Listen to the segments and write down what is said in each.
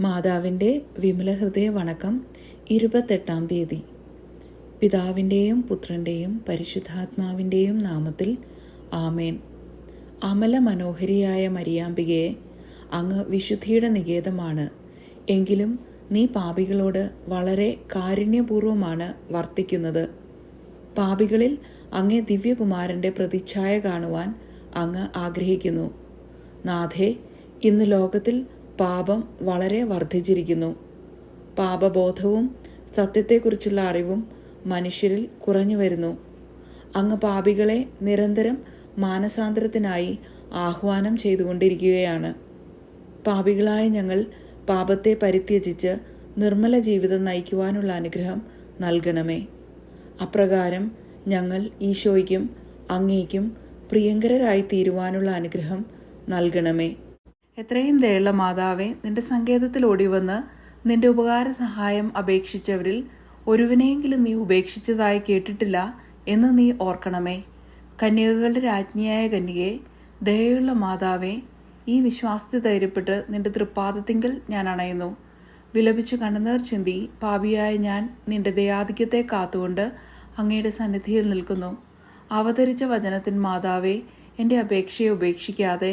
മാതാവിന്റെ വിമലഹൃദയ വണക്കം ഇരുപത്തെട്ടാം തീയതി. പിതാവിന്റെയും പുത്രന്റെയും പരിശുദ്ധാത്മാവിന്റെയും നാമത്തിൽ ആമേൻ. അമല മനോഹരിയായ മരിയാമ്പികയെ അങ്ങ് വിശുദ്ധിയുടെ നികേതമാണ്. എങ്കിലും നീ പാപികളോട് വളരെ കാരുണ്യപൂർവമാണ് വർത്തിക്കുന്നത്. പാപികളിൽ അങ്ങേ ദിവ്യകുമാരന്റെ പ്രതിച്ഛായ കാണുവാൻ അങ്ങ് ആഗ്രഹിക്കുന്നു. നാഥേ ഇന്ന് ലോകത്തിൽ പാപം വളരെ വർദ്ധിച്ചിരിക്കുന്നു. പാപബോധവും സത്യത്തെക്കുറിച്ചുള്ള അറിവും മനുഷ്യരിൽ കുറഞ്ഞു വരുന്നു അങ്ങ് പാപികളെ നിരന്തരം മാനസാന്തരത്തിനായി ആഹ്വാനം ചെയ്തുകൊണ്ടിരിക്കുകയാണ്. പാപികളായ ഞങ്ങൾ പാപത്തെ പരിത്യജിച്ച് നിർമ്മല ജീവിതം നയിക്കുവാനുള്ള അനുഗ്രഹം നൽകണമേ. അപ്രകാരം ഞങ്ങൾ ഈശോയ്ക്കും അങ്ങേക്കും പ്രിയങ്കരരായി തീരുവാനുള്ള അനുഗ്രഹം നൽകണമേ. എത്രയും ദയുള്ള മാതാവേ നിന്റെ സങ്കേതത്തിൽ ഓടിവന്ന് നിന്റെ ഉപകാര സഹായം അപേക്ഷിച്ചവരിൽ ഒരുവിനെയെങ്കിലും നീ ഉപേക്ഷിച്ചതായി കേട്ടിട്ടില്ല എന്ന് നീ ഓർക്കണമേ. കന്യകകളുടെ രാജ്ഞിയായ കന്യകെ ദയയുള്ള മാതാവേ ഈ വിശ്വാസത്തെ ധൈര്യപ്പെട്ട് നിന്റെ തൃപ്പാദത്തിങ്കൽ ഞാൻ അണയുന്നു. വിലപിച്ചു കണ്ണുനീർ ചിന്തി പാപിയായ ഞാൻ നിന്റെ ദയാധിക്യത്തെ കാത്തുകൊണ്ട് അങ്ങയുടെ സന്നിധിയിൽ നിൽക്കുന്നു. അവതരിച്ച വചനത്തിൻ മാതാവേ എന്റെ അപേക്ഷയെ ഉപേക്ഷിക്കാതെ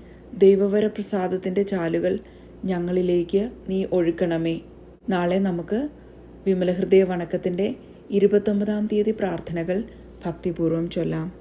ദൈവവരപ്രസാദത്തിന്റെ ചാലുകൾ ഞങ്ങളിലേക്ക് നീ ഒഴുക്കണമേ. നാളെ നമുക്ക് വിമലഹൃദയ വണക്കത്തിന്റെ ഇരുപത്തൊമ്പതാം തീയതി പ്രാർത്ഥനകൾ ഭക്തിപൂർവം ചൊല്ലാം.